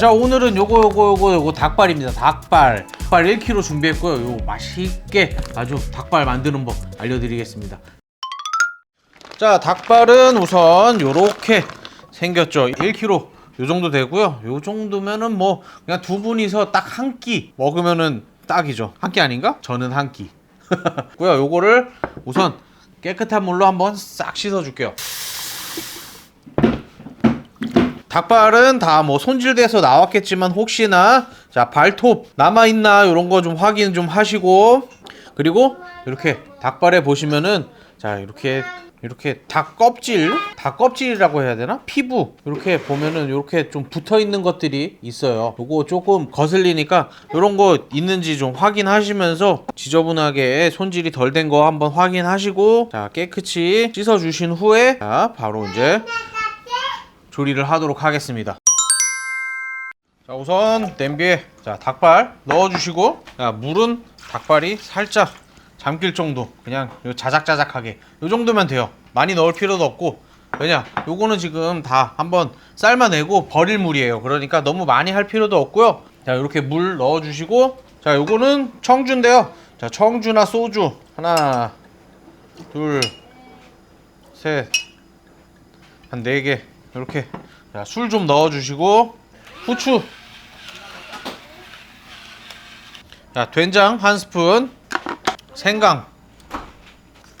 자 오늘은 요거 요거 요거 요거 닭발입니다. 닭발. 닭발 1kg 준비했고요. 요거 맛있게 아주 닭발 만드는 법 알려드리겠습니다. 자 닭발은 우선 요렇게 생겼죠. 1kg 요 정도 되고요. 요 정도면은 뭐 그냥 두 분이서 딱 한 끼 먹으면은 딱이죠. 한 끼 아닌가? 저는 한끼. 고요 요거를 우선 깨끗한 물로 한번 싹 씻어 줄게요 닭발은 다 뭐 손질돼서 나왔겠지만 혹시나 자 발톱 남아 있나 이런 거 좀 확인 좀 하시고. 그리고 이렇게 닭발에 보시면은 자 이렇게 이렇게 닭 껍질 닭 껍질이라고 해야 되나? 피부. 이렇게 보면은 이렇게 좀 붙어 있는 것들이 있어요. 요거 조금 거슬리니까 이런 거 있는지 좀 확인하시면서 지저분하게 손질이 덜 된 거 한번 확인하시고 자 깨끗이 씻어 주신 후에 자 바로 이제 조리를 하도록 하겠습니다. 자 우선 냄비에 자 닭발 넣어주시고 자 물은 닭발이 살짝 잠길 정도 그냥 요 자작자작하게 요 정도면 돼요. 많이 넣을 필요도 없고 왜냐 요거는 지금 다 한번 삶아내고 버릴 물이에요. 그러니까 너무 많이 할 필요도 없고요. 자 이렇게 물 넣어주시고 자 요거는 청주인데요. 자 청주나 소주 하나 둘 셋 한 4개 이렇게. 술 좀 넣어주시고. 후추. 자 된장 한 스푼. 생강.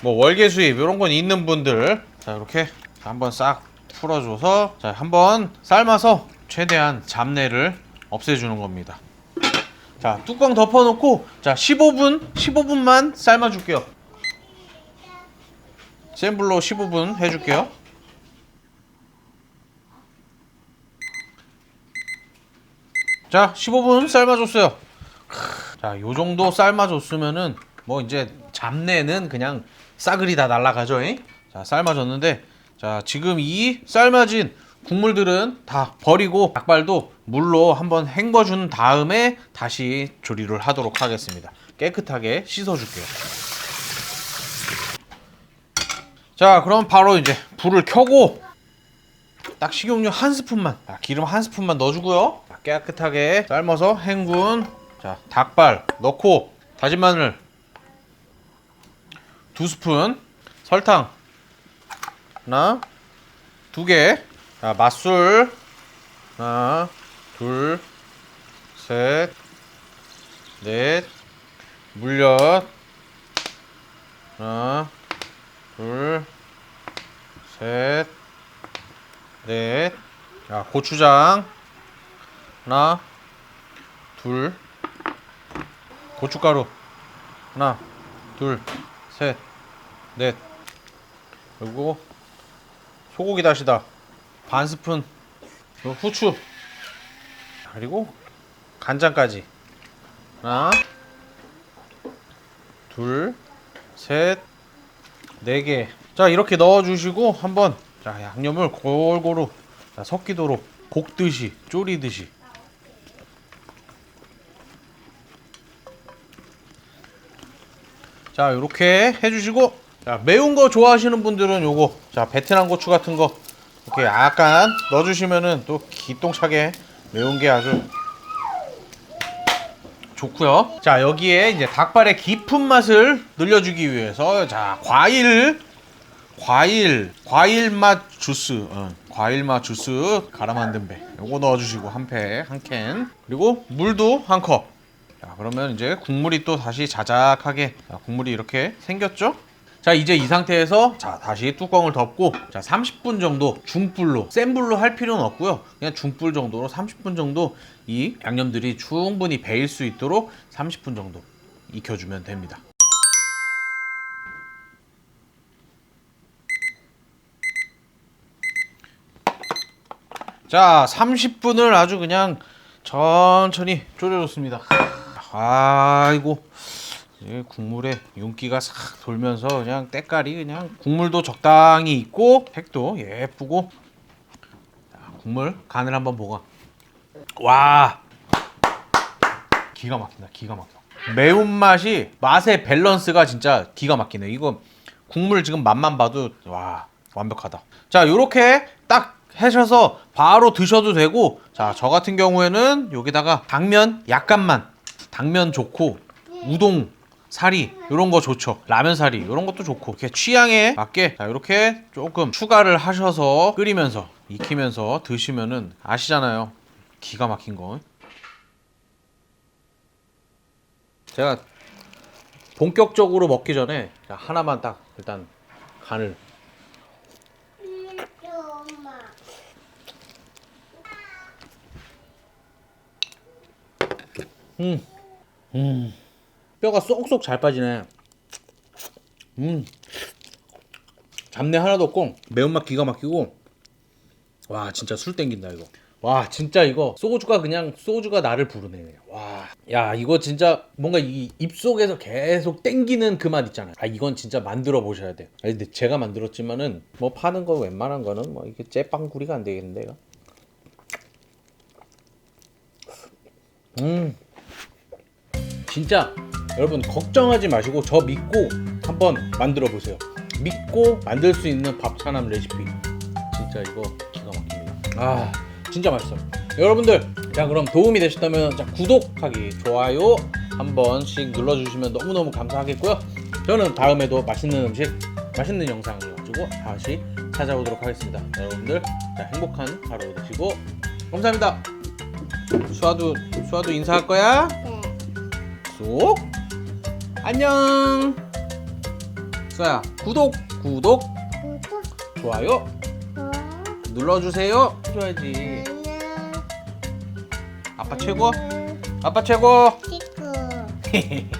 뭐 월계수잎 이런 건 있는 분들. 자 이렇게 한번 싹 풀어줘서. 자 한번 삶아서 최대한 잡내를 없애주는 겁니다. 자 뚜껑 덮어놓고. 자 15분 15분만 삶아줄게요. 센 불로 15분 해줄게요 자, 15분 삶아줬어요. 크, 자, 요 정도 삶아줬으면은 뭐 이제 잡내는 그냥 싸그리 다 날라가죠. 잉? 자, 삶아졌는데 자, 지금 이 삶아진 국물들은 다 버리고 닭발도 물로 한번 헹궈준 다음에 다시 조리를 하도록 하겠습니다. 깨끗하게 씻어줄게요. 자, 그럼 바로 이제 불을 켜고 딱 식용유 한 스푼만, 자, 기름 한 스푼만 넣어주고요. 자, 깨끗하게 삶아서 헹군 자 닭발 넣고 다진 마늘 두 스푼, 설탕 하나, 두 개, 자 맛술 하나, 둘, 셋, 넷, 물엿 하나, 둘, 셋. 넷. 자, 고추장. 하나, 둘. 고춧가루. 하나, 둘, 셋, 넷. 그리고 소고기 다시다. 반 스푼. 후추. 그리고 간장까지. 하나, 둘, 셋, 네 개. 자, 이렇게 넣어 주시고 한번 자, 양념을 골고루 자, 섞이도록 볶듯이 졸이듯이 자 이렇게 해주시고 자 매운 거 좋아하시는 분들은 요거 자 베트남 고추 같은 거 이렇게 약간 넣어주시면은 또 기똥차게 매운 게 아주 좋고요. 자 여기에 이제 닭발의 깊은 맛을 늘려주기 위해서 자 과일 과일 과일 맛 주스 어, 과일 맛 주스 갈아 만든 배. 요거 넣어주시고 한 팩 한 캔. 그리고 물도 한 컵 자 그러면 이제 국물이 또 다시 자작하게 자, 국물이 이렇게 생겼죠? 자 이제 이 상태에서 자 다시 뚜껑을 덮고 자 30분 정도 중불로 센 불로 할 필요는 없고요. 그냥 중불 정도로 30분 정도 이 양념들이 충분히 배일 수 있도록 30분 정도 익혀주면 됩니다. 자, 30분을 아주 그냥 천천히 졸여줬습니다. 아이고, 이 국물에 윤기가 싹 돌면서 그냥 때깔이 그냥 국물도 적당히 있고 색도 예쁘고. 자, 국물 간을 한번 보고. 와. 기가 막힌다 기가 막혀. 매운맛이 맛의 밸런스가 진짜 기가 막히네. 이거 국물 지금 맛만 봐도 와 완벽하다. 자 요렇게 딱 하셔서 바로 드셔도 되고. 자 저 같은 경우에는 여기다가 당면 약간만 당면 좋고 우동 사리 이런 거 좋죠. 라면 사리 이런 것도 좋고 이렇게 취향에 맞게 자 이렇게 조금 추가를 하셔서 끓이면서 익히면서 드시면은 아시잖아요. 기가 막힌 거. 제가 본격적으로 먹기 전에 자, 하나만 딱 일단 간을. 음, 음, 뼈가 쏙쏙 잘 빠지네. 음, 잡내 하나도 없고 매운맛 기가 막히고 와 진짜 술 땡긴다 이거. 와 진짜 이거 소주가 그냥 소주가 나를 부르네. 그냥. 와, 야 이거 진짜 뭔가 이 입속에서 계속 땡기는 그 맛 있잖아요. 아 이건 진짜 만들어 보셔야 돼. 아 근데 제가 만들었지만은 뭐 파는 거 웬만한 거는 뭐 이게 째빵구리가 안 되겠는데 이거. 음. 진짜 여러분 걱정하지 마시고 저 믿고 한번 만들어 보세요. 믿고 만들 수 있는 밥차남 레시피. 진짜 이거 기가 막힙니다. 아 진짜 맛있어요. 여러분들 자 그럼 도움이 되셨다면 자 구독하기 좋아요 한 번씩 눌러주시면 너무너무 감사하겠고요. 저는 다음에도 맛있는 음식 맛있는 영상을 가지고 다시 찾아오도록 하겠습니다. 여러분들 자 행복한 하루 되시고 감사합니다. 수아도 수아도 인사할 거야? 네. 쏙 안녕 수아야 구독 구독 구독, 좋아요 좋아요, 눌러주세요 해줘야지 안녕. 아빠 최고 아빠 최고 치쿠.